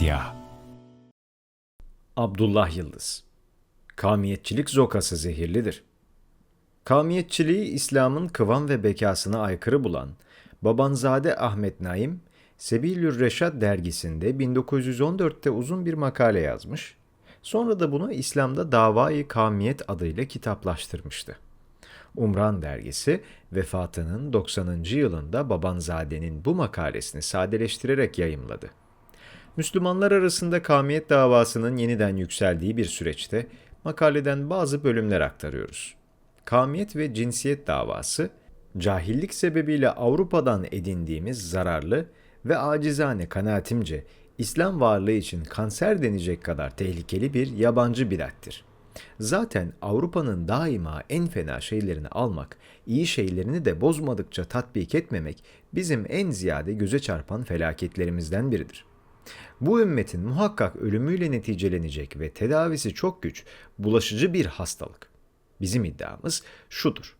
Medya Abdullah Yıldız Kamiyetçilik zokası zehirlidir. Kamiyetçiliği İslam'ın kıvam ve bekasına aykırı bulan Babanzade Ahmet Naim, Sebilür Reşad dergisinde 1914'te uzun bir makale yazmış, sonra da bunu İslam'da Davayı Kamiyet adıyla kitaplaştırmıştı. Umran dergisi vefatının 90. yılında Babanzade'nin bu makalesini sadeleştirerek yayımladı. Müslümanlar arasında kamiyet davasının yeniden yükseldiği bir süreçte makaleden bazı bölümler aktarıyoruz. Kamiyet ve cinsiyet davası, cahillik sebebiyle Avrupa'dan edindiğimiz zararlı ve acizane kanaatimce İslam varlığı için kanser denecek kadar tehlikeli bir yabancı bidattir. Zaten Avrupa'nın daima en fena şeylerini almak, iyi şeylerini de bozmadıkça tatbik etmemek bizim en ziyade göze çarpan felaketlerimizden biridir. Bu ümmetin muhakkak ölümüyle neticelenecek ve tedavisi çok güç, bulaşıcı bir hastalık. Bizim iddiamız şudur.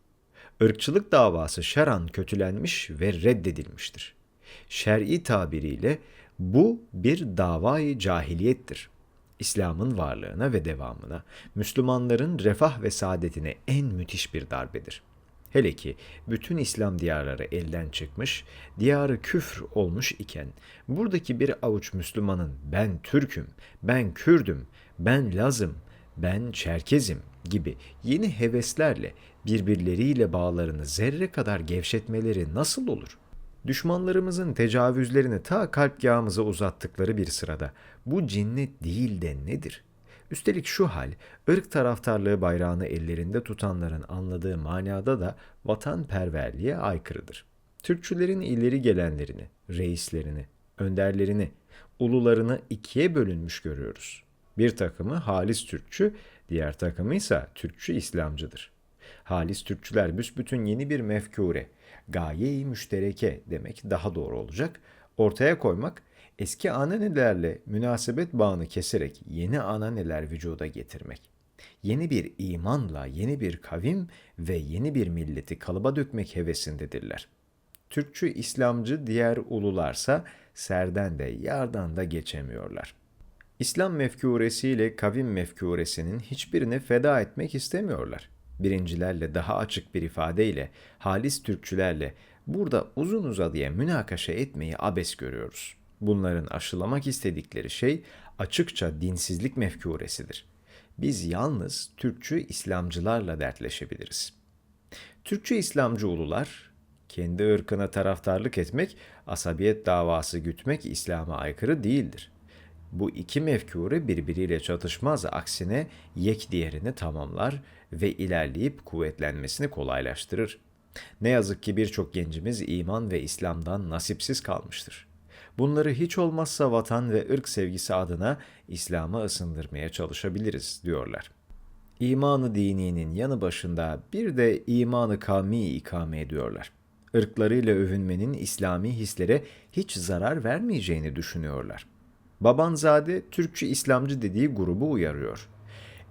Irkçılık davası şeran kötülenmiş ve reddedilmiştir. Şer'i tabiriyle bu bir davayı cahiliyettir. İslam'ın varlığına ve devamına, Müslümanların refah ve saadetine en müthiş bir darbedir. Hele ki bütün İslam diyarları elden çıkmış, diyarı küfr olmuş iken buradaki bir avuç Müslümanın ben Türk'üm, ben Kürdüm, ben Lazım, ben Çerkezim gibi yeni heveslerle birbirleriyle bağlarını zerre kadar gevşetmeleri nasıl olur? Düşmanlarımızın tecavüzlerini ta kalpgahımıza uzattıkları bir sırada bu cinnet değil de nedir? Üstelik şu hal, ırk taraftarlığı bayrağını ellerinde tutanların anladığı manada da vatanperverliğe aykırıdır. Türkçülerin ileri gelenlerini, reislerini, önderlerini, ulularını ikiye bölünmüş görüyoruz. Bir takımı halis Türkçü, diğer takımı ise Türkçü İslamcıdır. Halis Türkçüler büsbütün yeni bir mefkure, gaye-i müştereke demek daha doğru olacak, ortaya koymak, eski ananelerle münasebet bağını keserek yeni ananeler vücuda getirmek. Yeni bir imanla yeni bir kavim ve yeni bir milleti kalıba dökmek hevesindedirler. Türkçü İslamcı diğer ulularsa serden de yardan da geçemiyorlar. İslam mefkuresiyle kavim mefkuresinin hiçbirini feda etmek istemiyorlar birincilerle daha açık bir ifadeyle halis Türkçülerle burada uzun uzadıya münakaşa etmeyi abes görüyoruz. Bunların aşılamak istedikleri şey açıkça dinsizlik mefkuresidir. Biz yalnız Türkçü İslamcılarla dertleşebiliriz. Türkçü İslamcı ulular, kendi ırkına taraftarlık etmek, asabiyet davası gütmek İslam'a aykırı değildir. Bu iki mefkure birbiriyle çatışmaz, aksine yek diğerini tamamlar ve ilerleyip kuvvetlenmesini kolaylaştırır. Ne yazık ki birçok gencimiz iman ve İslam'dan nasipsiz kalmıştır. Bunları hiç olmazsa vatan ve ırk sevgisi adına İslam'a ısındırmaya çalışabiliriz diyorlar. İmanı dininin yanı başında bir de imanı kavmi ikame ediyorlar. Irklarıyla övünmenin İslami hislere hiç zarar vermeyeceğini düşünüyorlar. Babanzade Türkçü İslamcı dediği grubu uyarıyor.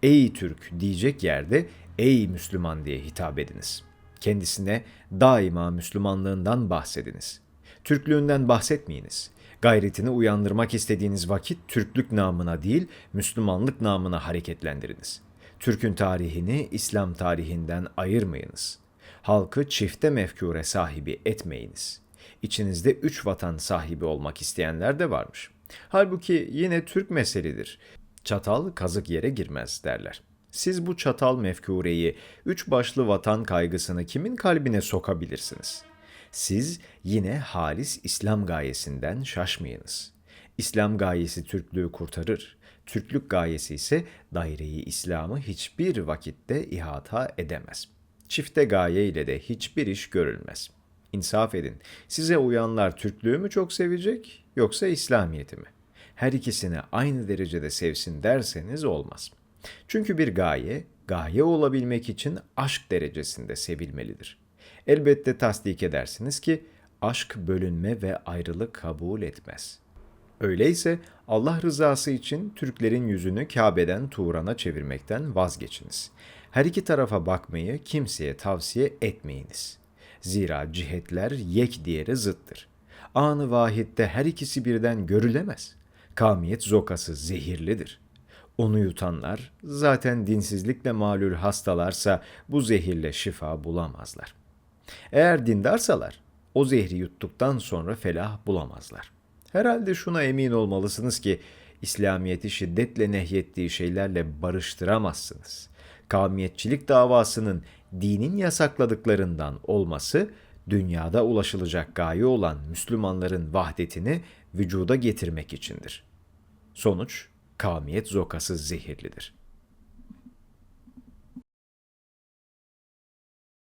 Ey Türk diyecek yerde ey Müslüman diye hitap ediniz. Kendisine daima Müslümanlığından bahsediniz. Türklüğünden bahsetmeyiniz. Gayretini uyandırmak istediğiniz vakit Türklük namına değil, Müslümanlık namına hareketlendiriniz. Türk'ün tarihini İslam tarihinden ayırmayınız. Halkı çifte mefkure sahibi etmeyiniz. İçinizde üç vatan sahibi olmak isteyenler de varmış. Halbuki yine Türk meselidir. Çatal kazık yere girmez derler. Siz bu çatal mefkureyi, üç başlı vatan kaygısını kimin kalbine sokabilirsiniz? Siz yine halis İslam gayesinden şaşmayınız. İslam gayesi Türklüğü kurtarır. Türklük gayesi ise daireyi İslam'ı hiçbir vakitte ihata edemez. Çifte gaye ile de hiçbir iş görülmez. İnsaf edin. Size uyanlar Türklüğü mü çok sevecek yoksa İslamiyeti mi? Her ikisini aynı derecede sevsin derseniz olmaz. Çünkü bir gaye, gaye olabilmek için aşk derecesinde sevilmelidir. Elbette tasdik edersiniz ki aşk bölünme ve ayrılık kabul etmez. Öyleyse Allah rızası için Türklerin yüzünü Kabe'den Turan'a çevirmekten vazgeçiniz. Her iki tarafa bakmayı kimseye tavsiye etmeyiniz. Zira cihetler yek diğeri zıttır. Anı vahitte her ikisi birden görülemez. Kamiyet zokası zehirlidir. Onu yutanlar zaten dinsizlikle malul hastalarsa bu zehirle şifa bulamazlar. Eğer dindarsalar o zehri yuttuktan sonra felah bulamazlar. Herhalde şuna emin olmalısınız ki İslamiyet'i şiddetle nehyettiği şeylerle barıştıramazsınız. Kavmiyetçilik davasının dinin yasakladıklarından olması dünyada ulaşılacak gaye olan Müslümanların vahdetini vücuda getirmek içindir. Sonuç, kavmiyet zokası zehirlidir.